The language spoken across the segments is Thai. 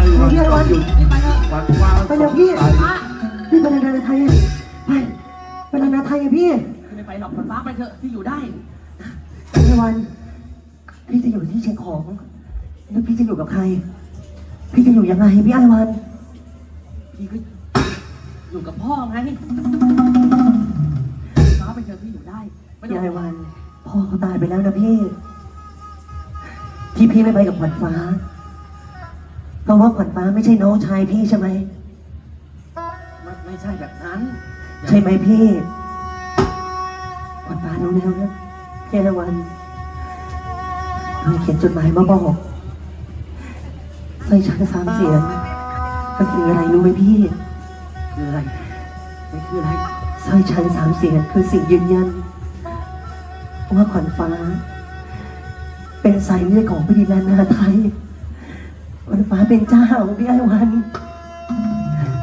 พี่ไอ้วันรีบไปเถอะวันฟ้าไปเร็วพี่ฟ้าพี่เป็นนานาไทยไปเป็นนานาไทยอะพี่ไม่ไปหรอกขวัญฟ้าไปเถอะที่อยู่ได้พี่ไอ้วันพี่จะอยู่ที่เชียงของแล้วพี่จะอยู่กับใคร พี่จะอยู่ยังไงพี่ไอ้วันพี่ก็อยู่กับพ่อไงฟ้าไปเถอะที่อยู่ได้ไม่ต้พี่องไอ้วัน พ่อเขาตายไปแล้วนะพี่ ที่พี่ไม่ไปกับขวัญฟ้า เพราะว่าขวัญฟ้าไม่ใช่น้องชายพี่ใช่ไหมไม่ไม่ใช่แบบนั้นใช่ไหมพี่ขวัญฟ้ารู้แล้วนะพี่ไอ้วันเธอเขียนจดหมายมาบอกใส่ช้างสามเสียงก็คืออะไรรู้ไหมพี่ คืออะไรไม่คืออะไรสร้อยชันสามเสียงคือสิ่งยืนยันว่าขวัญฟ้า เป็นสายเลือดของพระดิลานาไทยข วัญฟ้าเป็นเจ้าพี่ไอ้วัน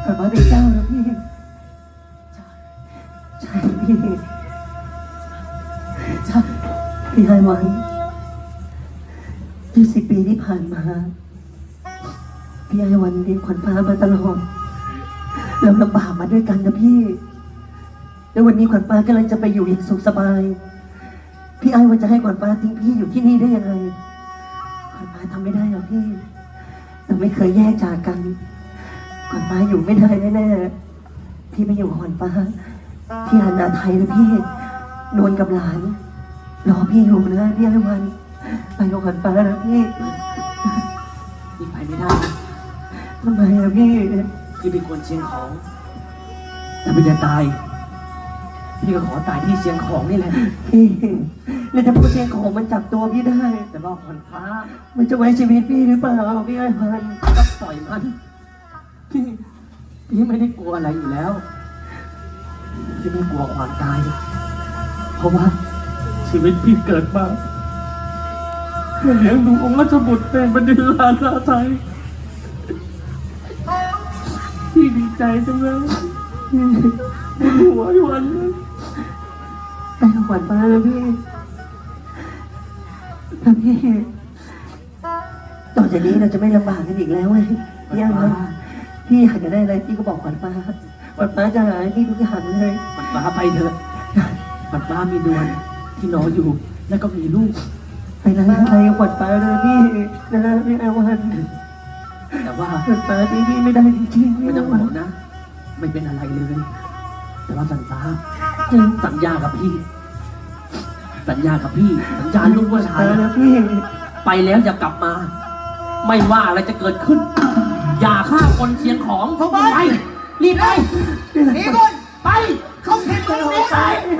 ขวัญฟ้าเป็นเจ้าแล้วพี่ใช่พี่ใช่พี่ไอ้วันยี่สิบปีที่ผ่านมา พี่ไอ้วันเลี้ยงขวัญฟ้ามาตลอดเราลำบากมาด้วยกันนะพี่ แล้ววันนี้ขวัญฟ้ากำลังจะไปอยู่อย่างสุขสบาย พี่ไอ้วันจะให้ขวัญฟ้าทิ้งพี่อยู่ที่นี่ได้ยังไงขวัญฟ้าทำไม่ได้หรอกพี่ เราไม่เคยแยกจากกันขวัญฟ้าอยู่ไม่ได้แน่ๆพี่ไปอยู่กับขวัญฟ้า ที่อาณาไทยนะพี่นวลกับหลาน รอพี่อยู่นะพี่ไอ้วัน ไปกับขวัญฟ้านะพี่พี่ไปไม่ได้นะทำไมอะพี่พี่เป็นคนเชียงของถ้าพี่จะตาย พี่ก็ขอตายที่เชียงของนี่แหละพี่ แล้วถ้าผู้เชียงของมันจับตัวพี่ได้ แต่ว่าขวัญฟ้า มันจะไว้ชีวิตพี่หรือเปล่าพี่ไอ้วันก็ปล่อยมัน พี่พี่ไม่ได้กลัวอะไรอยู่แล้วพี่ไม่กลัวความตาย เพราะว่าชีวิตพี่เกิดมาเพื่อเลี้ยงดูองค์ราชบุตรเป็นบดินลาชาไทยพี่ดีใจจังเลยหัวไอ้วันเลยไปกับขวัญฟ้าแล้วพี่ แล้วพี่ต่อจากนี้เราจะไม่ลำบากกันอีกแล้วไงพี่อาวันพี่อยากจะได้อะไรพี่ก็บอกขวัญฟ้าขวัญฟ้าจะหาให้พี่ทุกอย่างเลยปัดฟ้าไปเถอะปัดฟ้ามีดวนที่รออยู่ แล้วก็มีลูก ไปนะไปกับขวัญฟ้าเลยพี่นะพี่อาวันแต่ว่าขวัญฟ้าที่พี่ไม่ได้จริงๆพี่ไม่ต้อาองวัห่นวงนะ ไม่เป็นอะไรเลย แต่ว่าสัญญาสัญญากับพี่ สัญญากับพี่ สัญญาลูกผู้ชายฟ้าแล้วพี่ไปแล้วอย่ากลับมา ไม่ว่าอะไรจะเกิดขึ้น อย่าฆ่าคนเชียงของเข้าไปไปรีบไปหนีก่อนไป เขาเข็นมึงหนีไปไ